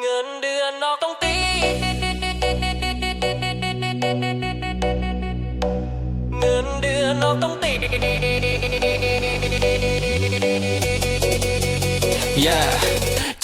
เงินเดือนนอกต้องตี เงินเดือนนอกต้องตี yeah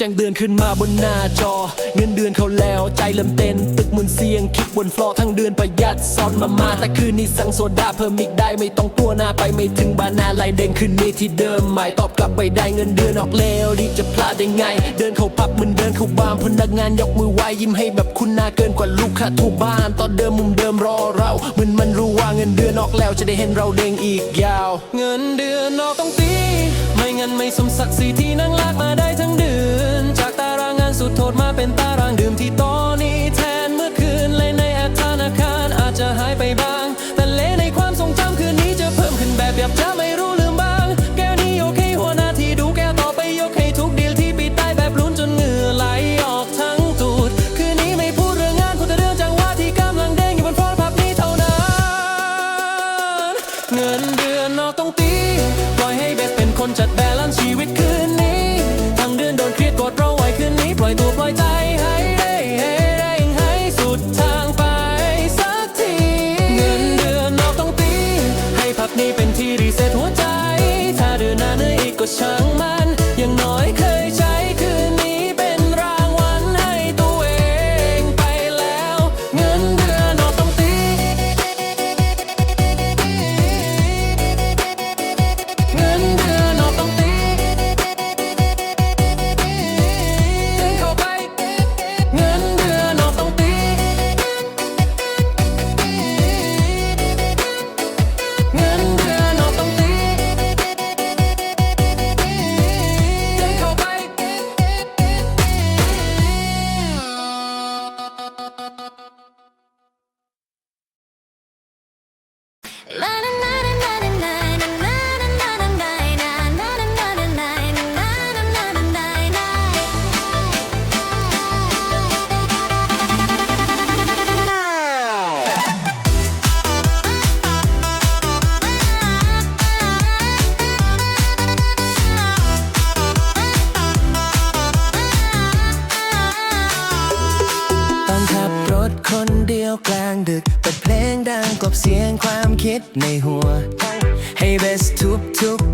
จ้งเดือนขึ้นมาบนหน้าจอ เงินเดือนเขาแล้วใจเริ่มเต้น ตึกมุนเสียงคิดบนฟลอร์ทั้งเดือนประหยัดซอนมามาแต่คืนนี้สั่งโซดาเพิ่มอีกได้ไม่ต้องตัวหน้าไปไม่ถึงบานาไลเด้งคืนนี้ที่เดิมใหม่ตอบกลับไปได้เงินเดือนออกแล้วดีจะพลาดได้ไง เดินเข้าปับมันเดินเข้าบางพนักงานยกมือไหวยิ้มให้แบบคุณนาเกินกว่าลูกค้าทั่วบ้านตอนเดิมมุมเดิมรอเราเหมือนมันรู้ว่าเงินเดือนออกแล้วจะได้เห็นเราเด้งอีกยาว เงินเดือนนอกต้องตีไม่งั้นไม่สมศักดิ์ศรีที่นั่งลากมาได้ งา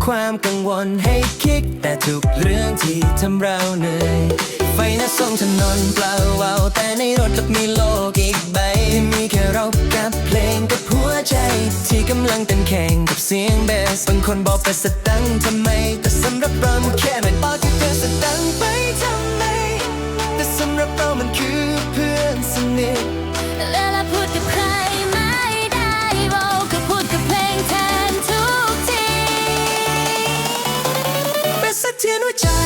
ความกังวลให้คิด แต่ทุกเรื่องที่ทำเราเหนื่อย ไฟหน้าส่งถนนเปล่าเบาแต่ในรถกลับมีโลกอีกใบที่มีแค่เรากับเพลงกับหัวใจ ที่กำลังเต้นแข่งกับเสียงเบสบางคนบอกไปสตังค์ทำไม แต่สำหรับเรามันแค่ไม่พอที่เธอสตังค์ไปทำไม แต่สำหรับเรามันคือเพื่อนสนิท เป็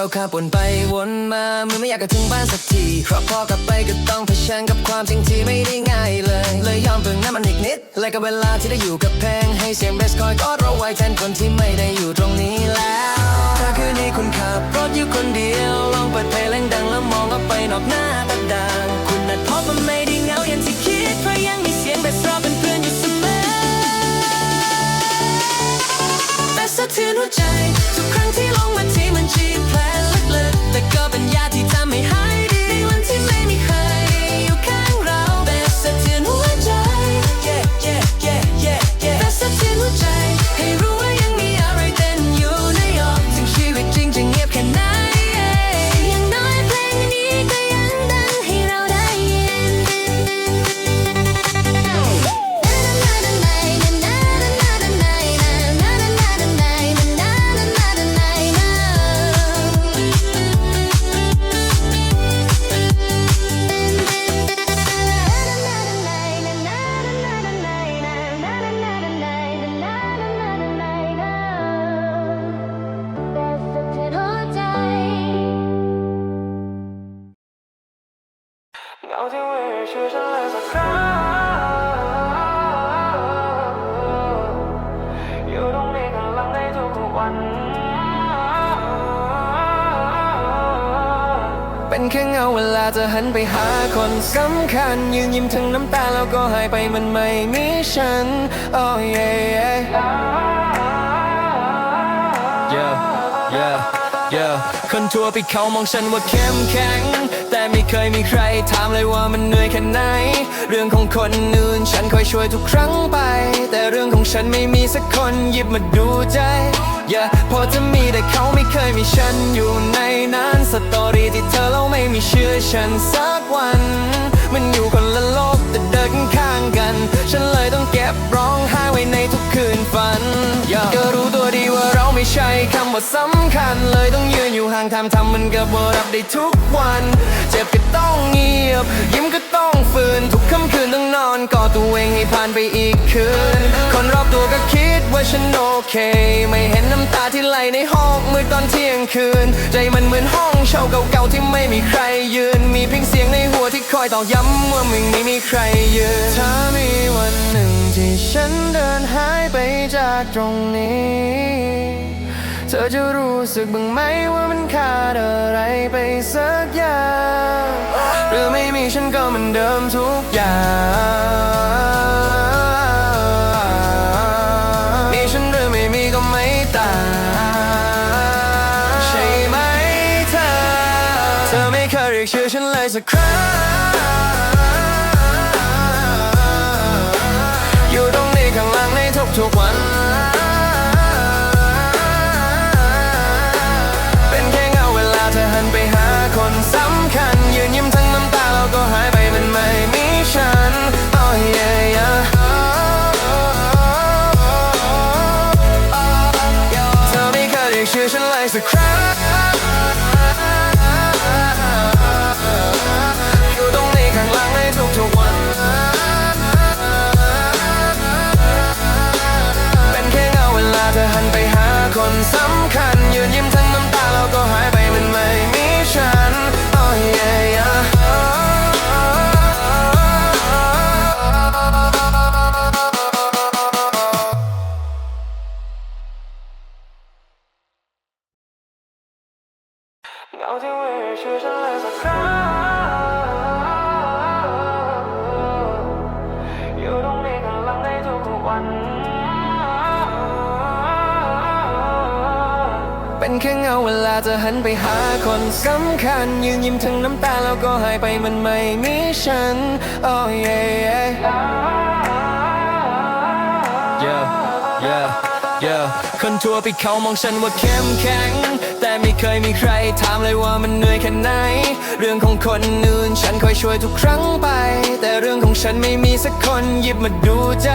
เราขับวนไปวนมาเมื่อไม่อยากกลับถึงบ้านสักทีเพราะพอกลับไปก็ต้องเผชิญกับความจริงที่ไม่ได้ง่ายเลย เลยยอมเพิ่งน้ำมันอีกนิดและกับเวลาที่ได้อยู่กับเพลงให้เสียงเบสคอยกอดเราไว้แทนคนที่ไม่ได้อยู่ตรงนี้แล้วถ้าคืนนี้คุณขับรถอยู่คนเดียวลองเปิดเพลงดังแล้วมองออกไปนอกหน้าต่างคุณนัดพบว่าไม่ได้เหงาอย่างที่คิดเพราะยังมีเสียงเบสรอเป็นเพื่อนอยู่เสมอแต่สะเทือนหัวใจทุกครั้งที่ เป็นแค่เงาเวลาจะหันไปหาคนสำคัญ ยืนยิ้มทั้งน้ำตาแล้วก็หายไปมันไม่มีฉัน oh yeah yeah yeah yeah คนทั่วไปเขามองฉันว่าเข้มแข็ง แต่ไม่เคยมีใครถามเลยว่ามันเหนื่อยแค่ไหน เรื่องของคนอื่นฉันคอยช่วยทุกครั้งไป แต่เรื่องของฉันไม่มีสักคนหยิบมาดูใจ yeah พอจะมีแต่เขาไม่เคยมีฉันอยู่ในนั้น สตอรี่ที่เธอเล่าไม่มีเชื่อฉันสักวัน มันอยู่คนละโลกแต่เดินข้างๆกัน ฉันเลยต้องเก็บร้องไห้ไว้ในทุกคืนฝัน yeah ก็รู้ตัวดีว่าเราไม่ใช่คำว่าสำคัญ เลยต้องยืนอยู่ห่างทำทำมันกับว่ารับได้ทุกวัน เจ็บก็ต้องเงียบ ยิ้มก็ต้องฝืน ทุกค่ำคืนต้องนอนกอดตัวเองให้ผ่านไปอีก ฉันโอเค ไม่เห็นน้ำตาที่ไหลในห้องมืดตอนเที่ยงคืน ใจมันเหมือนห้องเช่าเก่าๆที่ไม่มีใครยืน มีเพียงเสียงในหัวที่คอยตอกย้ำว่ามึงไม่มีใครยืนถ้ามีวันหนึ่งที่ฉันเดินหายไปจากตรงนี้ เธอจะรู้สึกบ้างไหมว่ามันขาดอะไรไปสักอย่างหรือไม่มีฉันก็เหมือนเดิมทุกอย่าง ชื่อ เป็นแค่เงาเวลาจะหันไปหาคนสำคัญ ยืนยิ้มทั้งน้ำตาแล้วก็หายไปมันไม่มีฉัน oh yeah yeah yeah yeah คนทั่วไปเขามองฉันว่าเข้มแข็ง แต่ไม่เคยมีใครถามเลยว่ามันเหนื่อยแค่ไหน เรื่องของคนอื่นฉันคอยช่วยทุกครั้งไป แต่เรื่องของฉันไม่มีสักคนหยิบมาดูใจ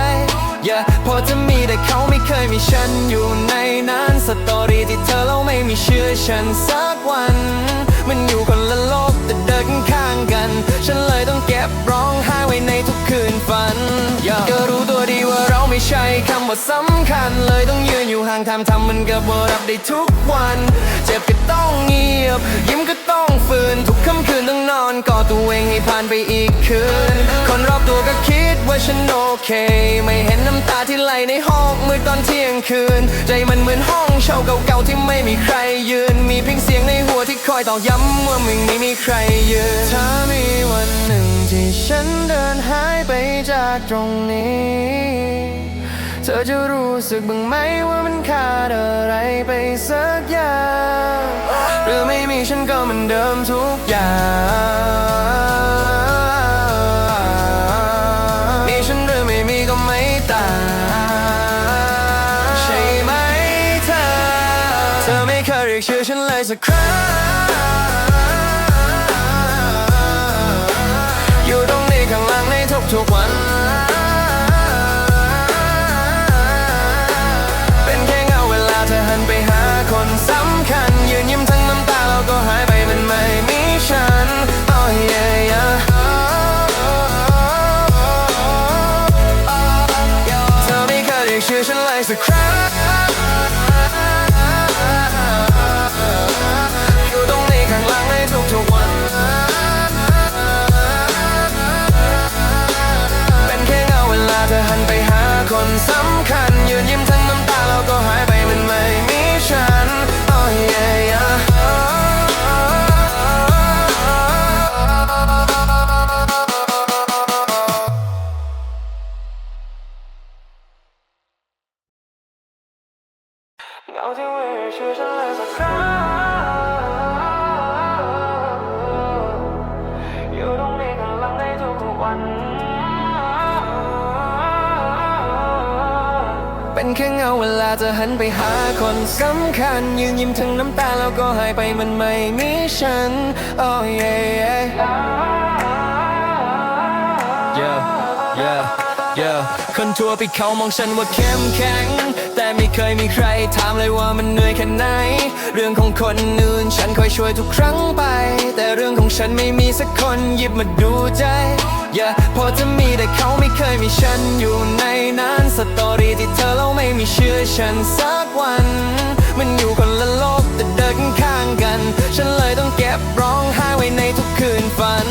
yeah พอจะมีแต่เขาไม่เคยมีฉันอยู่ในนั้นสตอรี่ที่เธอเล่าไม่มีเชื่อฉันสักวัน มันอยู่คนละโลกแต่เดินข้างกัน ฉันเลยต้องเก็บร้องไห้ไว้ใน คืนฝัน yeah ก็รู้ตัวดีว่าเราไม่ใช่คำว่าสำคัญ เลยต้องยืนอยู่ห่างทำทำมันกับว่ารับได้ทุกวัน เจ็บก็ต้องเงียบ ยิ้มก็ต้องฝืน ทุกค่ำคืนต้องนอนกอดตัวเองให้ผ่านไปอีกคืน คนรอบตัวก็คิด ว่าฉันโอเค ไม่เห็นน้ำตาที่ไหลในห้องมืดตอนเที่ยงคืน ใจมันเหมือนห้องเช่าเก่าๆที่ไม่มีใครยืน มีเพียงเสียงในหัวที่คอยตอกย้ำว่ามึงไม่มีใครยืนถ้ามีวันหนึ่งที่ฉันเดินหายไปจากตรงนี้ เธอจะรู้สึกบ้างไหมว่ามันขาดอะไรไปสักอย่างหรือไม่มีฉันก็เหมือนเดิมทุกอย่าง เป็นแค่เงาเวลาจะหันไปหาคนสำคัญ ยืนยิ้มทั้งน้ำตาแล้วก็หายไปมันไม่มีฉัน oh yeah yeah yeah yeah yeah คนทั่วไปเขามองฉันว่าเข้มแข็ง แต่ไม่เคยมีใครถามเลยว่ามันเหนื่อยแค่ไหน เรื่องของคนอื่นฉันคอยช่วยทุกครั้งไป แต่เรื่องของฉันไม่มีสักคนหยิบมาดูใจ yeah พอจะมีแต่เขาไม่เคยมีฉันอยู่ในนั้นสตอรี่ที่เธอเล่าไม่มีเชื่อฉันสักวัน มันอยู่คนละโลกแต่เดินข้างกัน ฉันเลยต้องเก็บร้องไห้ไว้ในทุกคืนฝัน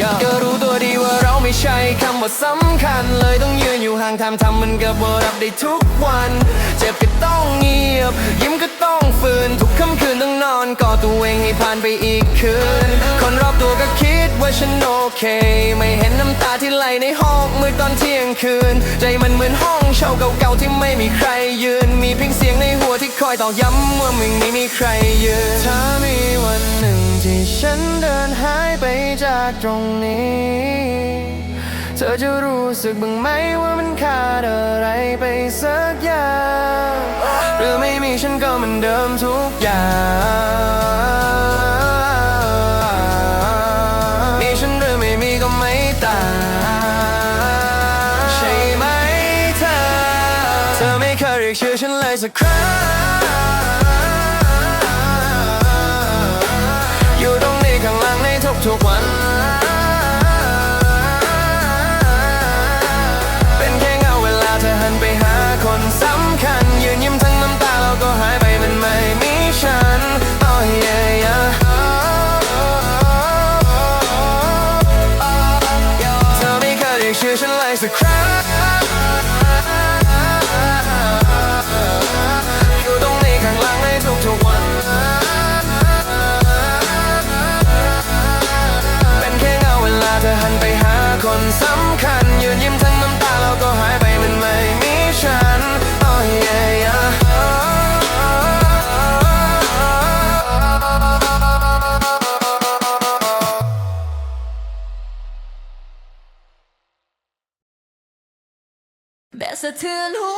yeah ก็รู้ตัวดีว่าเราไม่ใช่คำว่าสำคัญ เลยต้องยืนอยู่ห่างทำทำมันกับว่ารับได้ทุกวัน เจ็บก็ต้องเงียบ ยิ้มก็ต้องฝืน ทุกค่ำคืนต้องนอนกอดตัวเองให้ผ่านไปอีกคืน ว่าฉันโอเค ไม่เห็นน้ำตาที่ไหลในห้องมืดตอนเที่ยงคืน ใจมันเหมือนห้องเช่าเก่าๆที่ไม่มีใครยืน มีเพียงเสียงในหัวที่คอยตอกย้ำว่าไม่มีมีใครยืนถ้ามีวันหนึ่งที่ฉันเดินหายไปจากตรงนี้ เธอจะรู้สึกบ้างไหมว่ามันขาดอะไรไปสักอย่างหรือไม่มีฉันก็เหมือนเดิมทุกอย่าง งใสะเทือนหัว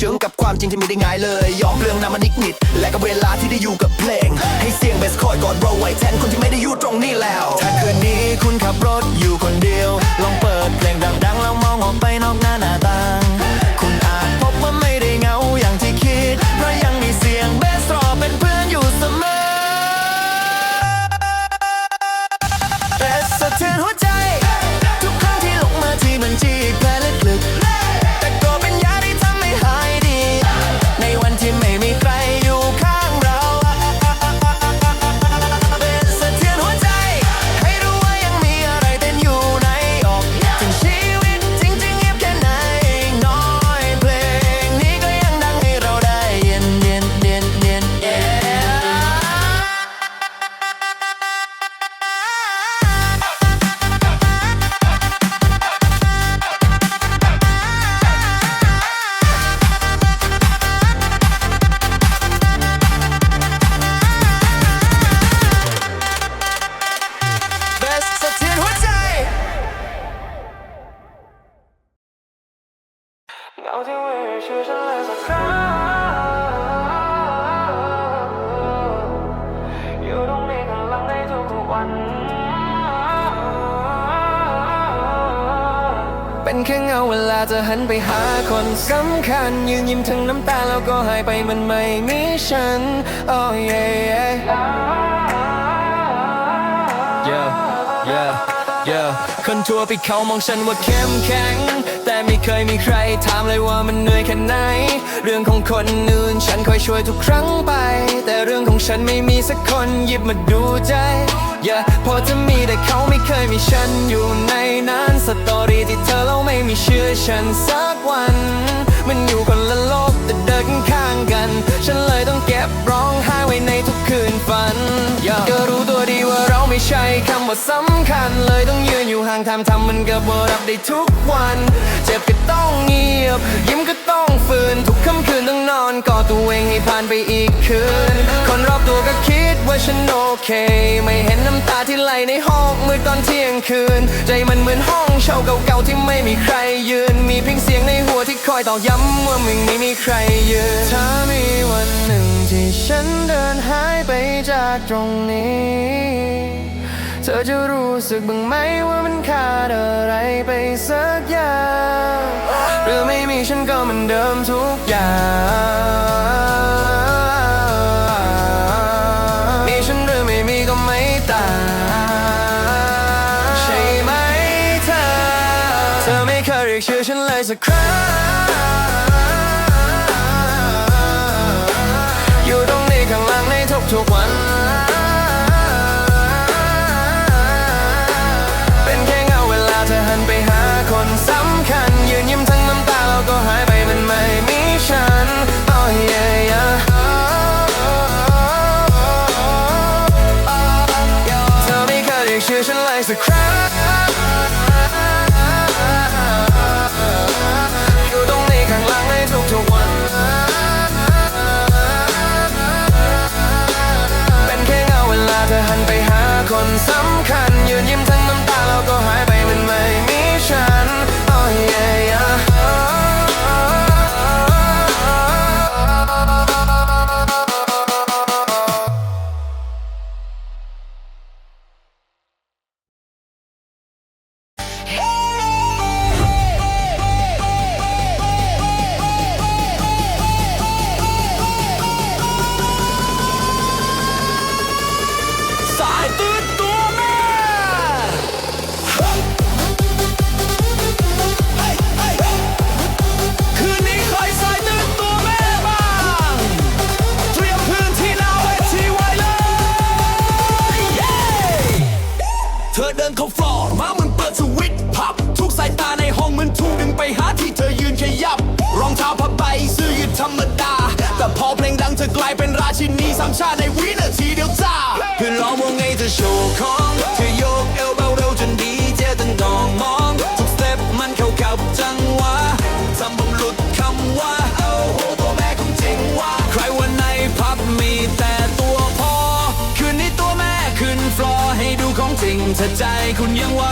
เชิงกับความจริงที่ไม่ได้ง่ายเลย ยอมเรื่องน้ำมันนิดนิดและกับเวลาที่ได้อยู่กับเพลง ให้เสียงเบสคอยกอดเราไว้แทนคนที่ไม่ได้อยู่ตรงนี้แล้ว ชื่อฉันเลยสักครั้งอยู่ตรงนี้ข้างหลังในทุกๆวัน เป็นแค่เงาเวลาจะหันไปหาคนสำคัญ ยืนยิ้มทั้งน้ำตาแล้วก็หายไปมันไม่มีฉัน oh yeah, yeah คนทั่วไปเขามองฉันว่าเข้มแข็ง แต่ไม่เคยมีใครถามเลยว่ามันเหนื่อยแค่ไหน เรื่องของคนอื่นฉันคอยช่วยทุกครั้งไป แต่เรื่องของฉันไม่มีสักคนหยิบมาดูใจ yeah พอจะมีแต่เขาไม่เคยมีฉันอยู่ในนั้นสตอรี่ที่เธอเล่าไม่มีเชื่อฉันสักวัน มันอยู่คนละโลกแต่เดินข้างกัน ฉันเลยต้องเก็บร้องไห้ไว้ในทุกคืนฝัน yeah ก็รู้ตัวดีว่าเราไม่ใช่คำว่าสำ เลยต้องยืนอยู่ห่างทำทำมันก็บ่รับได้ทุกวัน เจ็บก็ต้องเงียบ ยิ้มก็ต้องฝืน ทุกค่ำคืนต้องนอนกอดตัวเองให้ผ่านไปอีกคืน คนรอบตัวก็คิดว่าฉันโอเค ไม่เห็นน้ำตาที่ไหลในห้องมืดตอนเที่ยงคืน ใจมันเหมือนห้องเช่าเก่าๆที่ไม่มีใครยืน มีเพียงเสียงในหัวที่คอยตอกย้ำว่ามึงไม่มีใครยืนถ้ามีวันหนึ่งที่ฉันเดินหายไปจากตรงนี้ ธอจะรู้สึกบ้างไหมว่ามันขาดอะไรไปสักอย่างหรือไม่มีฉันก็เหมือนเดิมทุกอย่างมีฉันหรือไม่มีก็ไม่ต่างใช่ไหมเธอ เธอไม่เคยเรียกชื่อฉันเลยสักครั้งอยู่ตรงนี้ข้างหลังในทุกๆวันเป็น ใจคุณยังไหว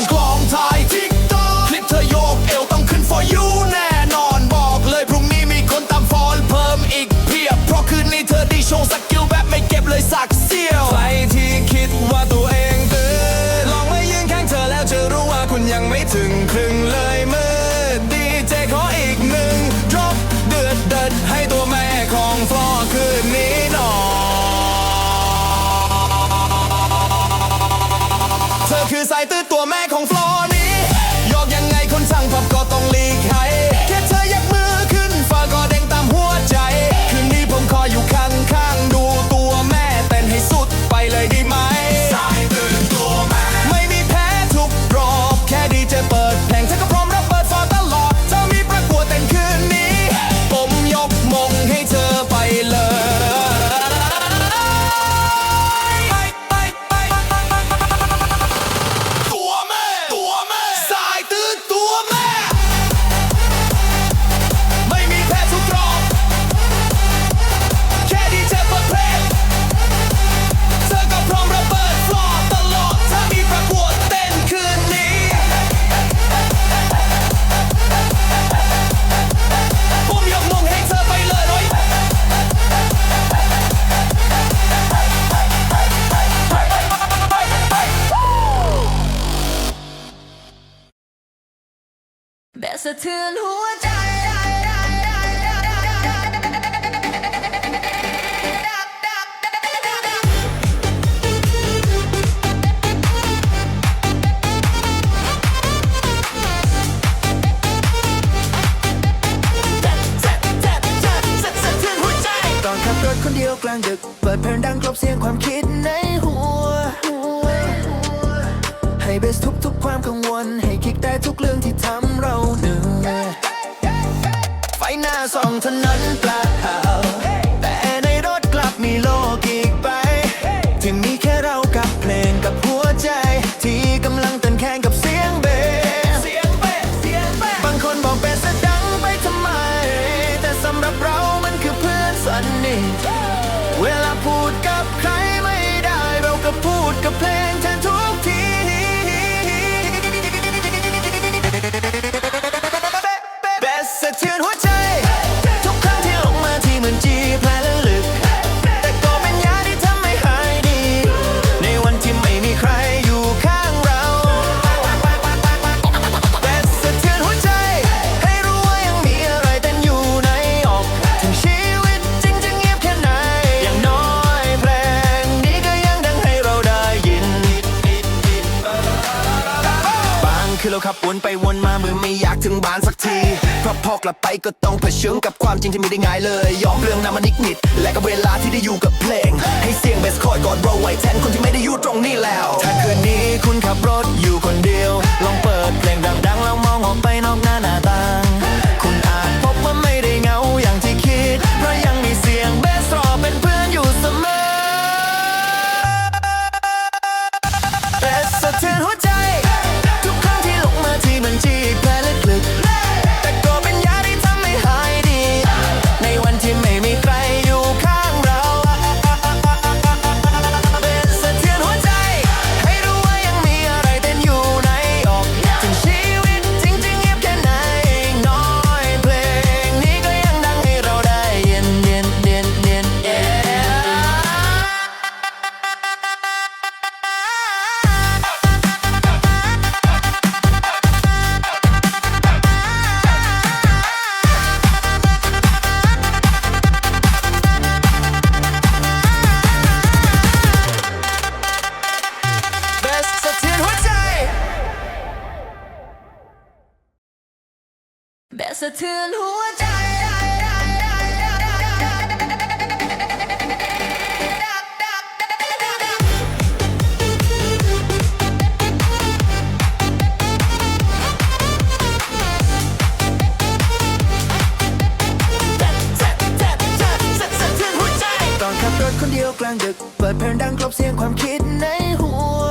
างกลองไทยทิกตอกคลิปเธอโยกเอวต้องขึ้น for you แน่นอนบอกเลยพรุ่งนี้มีคนตามฟอลเพิ่มอีกเพียบ เพราะคืนนี้เธอได้โชว์สกิลแบบไม่เก็บเลยสักเสี้ยวใครที่คิดว่าตัวเองตื่นลองไม่ยืนข้างเธอแล้วจะรู้ว่าคุณยังไม่ถึงครึ่ง ยวกลางดึก เปิดเพลงดังกลบเสียงความคิดในหัว ให้เบสทุกทุกความกังวล ให้คิดได้ทุกเรื่องที่ทำเราเหนื่อยไฟหน้าส่องเท่านั้นเลา ยก็ต้องเผชิญกับความจริงที่มีได้ง่ายเลย ยอมเรื่องน้ำมานิกนิด และก็เวลาที่ได้อยู่กับเพลง ให้เสียงเบสคอยกอดเราไว้แทนคนที่ไม่ได้อยู่ตรงนี้แล้ว ถ้าคืนนี้คุณขับรถอยู่คนเดียว ลองเปิดางดึก เปิดเพลงดังกลบเสียงความคิดในหัว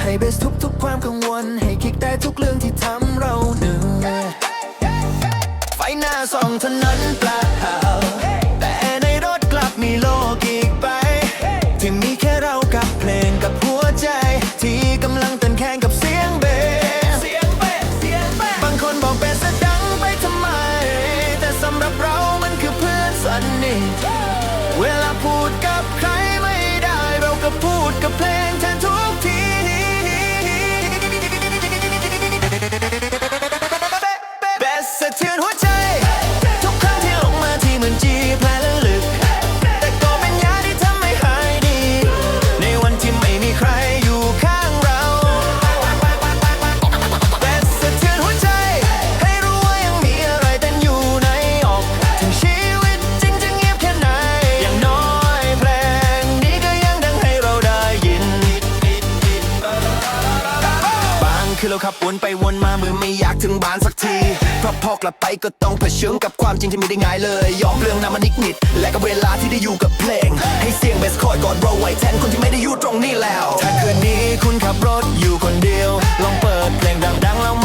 ให้เบสทุกทุกความกังวล ให้คิกได้ทุกเรื่องที่ทำเราเหนื่อยไฟหน้าส่องเท่านั้นปล กลับไปก็ต้องเผชิญกับความจริงที่มีได้ง่ายเลย ยอมเรื่องน้ำมันนิดนิดและกับเวลาที่ได้อยู่กับเพลง ให้เสียงเบสคอยกอดโราไว้แทนคนที่ไม่ได้อยู่ตรงนี้แล้ว ถ้าคืนนี้คุณขับรถอยู่คนเดียว ลองเปิดเพลงดังๆแล้ว